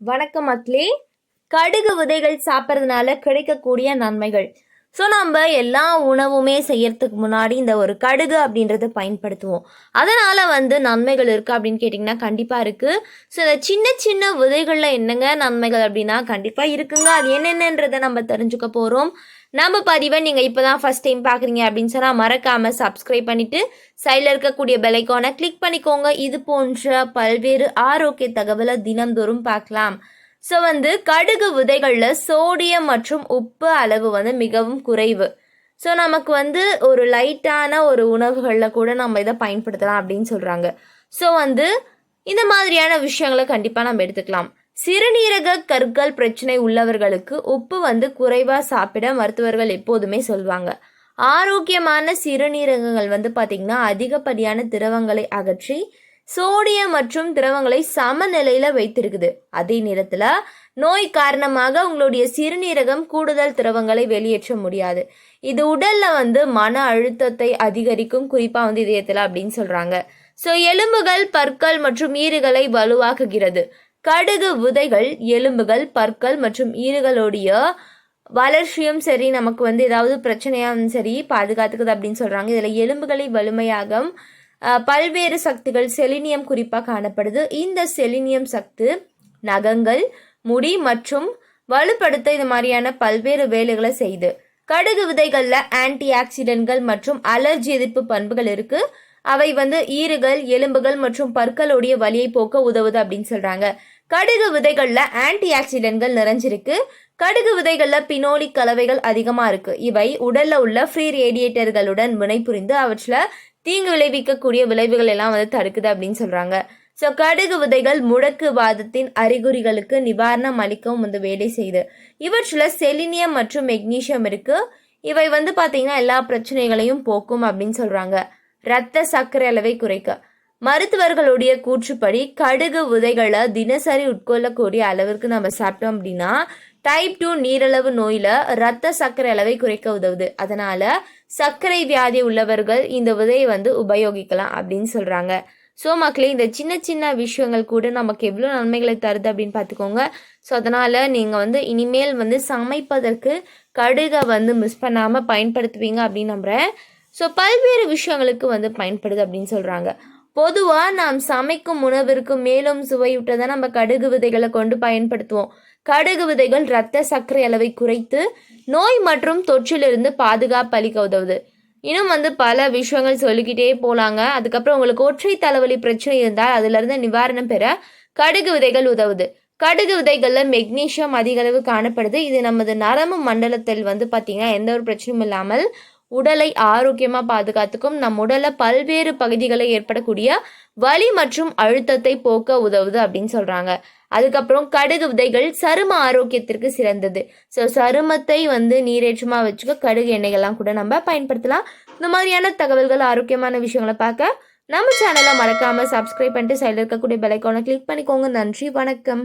வணக்கம் மக்களே. கடுகு விதைகள் சாப்பிட்றதுனால கிடைக்கக்கூடிய நன்மைகள். ஸோ நம்ம எல்லா உணவுமே செய்யறதுக்கு முன்னாடி இந்த ஒரு கடுகு அப்படின்றத பயன்படுத்துவோம். அதனால் வந்து நன்மைகள் இருக்குது அப்படின்னு கேட்டிங்கன்னா கண்டிப்பாக இருக்குது ஸோ இந்த சின்ன சின்ன விதைகளில் என்னங்க நன்மைகள் அப்படின்னா கண்டிப்பாக இருக்குங்க. அது என்னென்னன்றதை நம்ம தெரிஞ்சுக்க போகிறோம் நம்ம பதிவை நீங்கள் இப்போ தான் ஃபஸ்ட் டைம் பார்க்குறீங்க அப்படின்னு சொன்னால் மறக்காமல் சப்ஸ்கிரைப் பண்ணிவிட்டு சைடில் இருக்கக்கூடிய பெலைக்கானை கிளிக் பண்ணிக்கோங்க. இது போன்ற பல்வேறு ஆரோக்கிய தகவலை தினந்தோறும் பார்க்கலாம். ஸோ வந்து கடுகு விதைகளில் சோடியம் மற்றும் உப்பு அளவு வந்து மிகவும் குறைவு. ஸோ நமக்கு வந்து ஒரு லைட்டான ஒரு உணவுகளில் கூட நம்ம இதை பயன்படுத்தலாம் அப்படின்னு சொல்கிறாங்க ஸோ வந்து இந்த மாதிரியான விஷயங்களை கண்டிப்பாக நம்ம எடுத்துக்கலாம். சிறுநீரக கற்கள் பிரச்சனை உள்ளவர்களுக்கு உப்பு வந்து குறைவாக சாப்பிட மருத்துவர்கள் எப்போதுமே சொல்லுவாங்க ஆரோக்கியமான சிறுநீரகங்கள் வந்து பார்த்திங்கன்னா அதிகப்படியான திரவங்களை அகற்றி சோடியம் மற்றும் திரவங்களை சமநிலையில் வைத்திருக்குது. அதே நேரத்தில் நோய் காரணமாக உங்களுடைய சிறுநீரகம் கூடுதல் திரவங்களை வெளியேற்ற முடியாது. இது உடலில் வந்து மன அழுத்தத்தை அதிகரிக்கும் குறிப்பாக வந்து இதயத்தில் அப்படின்னு சொல்கிறாங்க ஸோ எலும்புகள் பற்கள் மற்றும் ஈறுகளை வலுவாக்குகிறது. கடுகு விதைகள் எலும்புகள் பற்கள் மற்றும் ஈறுகளுடைய வளர்ச்சியும் சரி நமக்கு வந்து ஏதாவது பிரச்சனையாகவும் சரி பாதுகாத்துக்குது அப்படின்னு சொல்கிறாங்க இதில் எலும்புகளை வலிமையாகவும் பல்வேறு சக்திகள் செலினியம் குறிப்பாக காணப்படுது. இந்த செலினியம் சக்தி நகங்கள் முடி மற்றும் வலுப்படுத்த இது மாதிரியான பல்வேறு வேலைகளை செய்யுது கடுகு விதைகளில் ஆன்டி ஆக்சிடென்ட்கள் மற்றும் அலர்ஜி எதிர்ப்பு பண்புகள் இருக்குது அவை வந்து ஈறுகள் எலும்புகள் மற்றும் பற்களுடைய வலியை போக்க உதவுது அப்படின்னு சொல்றாங்க. கடுகு விதைகளில் ஆன்டி ஆக்சிடென்ட்கள் நிறைஞ்சிருக்கு. கடுகு விதைகளில் பினோலிக் கலவைகள் அதிகமாக இருக்கு. இவை உடலில் உள்ள ஃப்ரீ ரேடியேட்டர்களுடன் வினைபுரிந்து அவற்றில் தீங்கு விளைவிக்கக்கூடிய விளைவுகள் எல்லாம் வந்து தடுக்குது அப்படின்னு சொல்றாங்க. ஸோ கடுகு விதைகள் முடக்கு வாதத்தின் அறிகுறிகளுக்கு நிவாரணம் அளிக்கவும் வந்து வேலை செய்யுது. இவற்றில் செலினியம் மற்றும் மெக்னீஷியம் இருக்கு. இவை வந்து பார்த்தீங்கன்னா எல்லா பிரச்சனைகளையும் போக்கும் அப்படின்னு சொல்றாங்க. இரத்த சர்க்கரை அளவை குறைக்க. மருத்துவர்களுடைய கூற்றுப்படி கடுகு விதைகளை தினசரி உட்கொள்ளக்கூடிய அளவிற்கு நம்ம சாப்பிட்டோம் அப்படின்னா டைப் டூ நீரளவு நோயில் ரத்த சர்க்கரை அளவை குறைக்க உதவுது. அதனால சர்க்கரை வியாதி உள்ளவர்கள் இந்த விதையை வந்து உபயோகிக்கலாம் அப்படின்னு சொல்கிறாங்க ஸோ மக்களே இந்த சின்ன சின்ன விஷயங்கள் கூட நமக்கு எவ்வளோ நன்மைகளை தருது அப்படின்னு பார்த்துக்கோங்க. ஸோ அதனால் நீங்கள் வந்து இனிமேல் வந்து சமைப்பதற்கு கடுகை வந்து மிஸ் பண்ணாமல் பயன்படுத்துவீங்க அப்படின்னு நம்புகிறேன் ஸோ பல்வேறு விஷயங்களுக்கு வந்து பயன்படுது அப்படின்னு சொல்கிறாங்க பொதுவாக நாம் சமைக்கும் உணவிற்கு மேலும் சுவையூட்டதை நம்ம கடுகு விதைகளை கொண்டு பயன்படுத்துவோம். கடுகு விதைகள் இரத்த சர்க்கரை அளவை குறைத்து நோய் மற்றும் தொற்றிலிருந்து பாதுகாப்பு அளிக்க உதவுது. இன்னும் வந்து பல விஷயங்கள் சொல்லிக்கிட்டே போகலாங்க அதுக்கப்புறம் உங்களுக்கு ஒற்றை தலைவலி பிரச்சனை இருந்தால் அதுலேருந்து நிவாரணம் பெற கடுகு விதைகள் உதவுது. கடுகு விதைகளில் மெக்னீஷியம் அதிக அளவு காணப்படுது. இது நமது நரம்பு மண்டலத்தில் வந்து பார்த்திங்கன்னா எந்த ஒரு பிரச்சனையும் இல்லாமல் உடலை ஆரோக்கியமாக பாதுகாத்துக்கும் நம் உடலை பல்வேறு பகுதிகளில் ஏற்படக்கூடிய வலி மற்றும் அழுத்தத்தை போக்க உதவுது அப்படின்னு சொல்கிறாங்க அதுக்கப்புறம் கடுகு விதைகள் சரும ஆரோக்கியத்திற்கு சிறந்தது. ஸோ சருமத்தை வந்து நீரேற்றமாக வச்சுக்க கடுகு எண்ணெய்கள்லாம் கூட நம்ம பயன்படுத்தலாம். இந்த மாதிரியான தகவல்கள் ஆரோக்கியமான விஷயங்களை பார்க்க நம்ம சேனலை மறக்காமல் சப்ஸ்கிரைப் பண்ணிட்டு சைடில் இருக்கக்கூடிய பெலைக்கானை கிளிக் பண்ணிக்கோங்க. நன்றி வணக்கம்.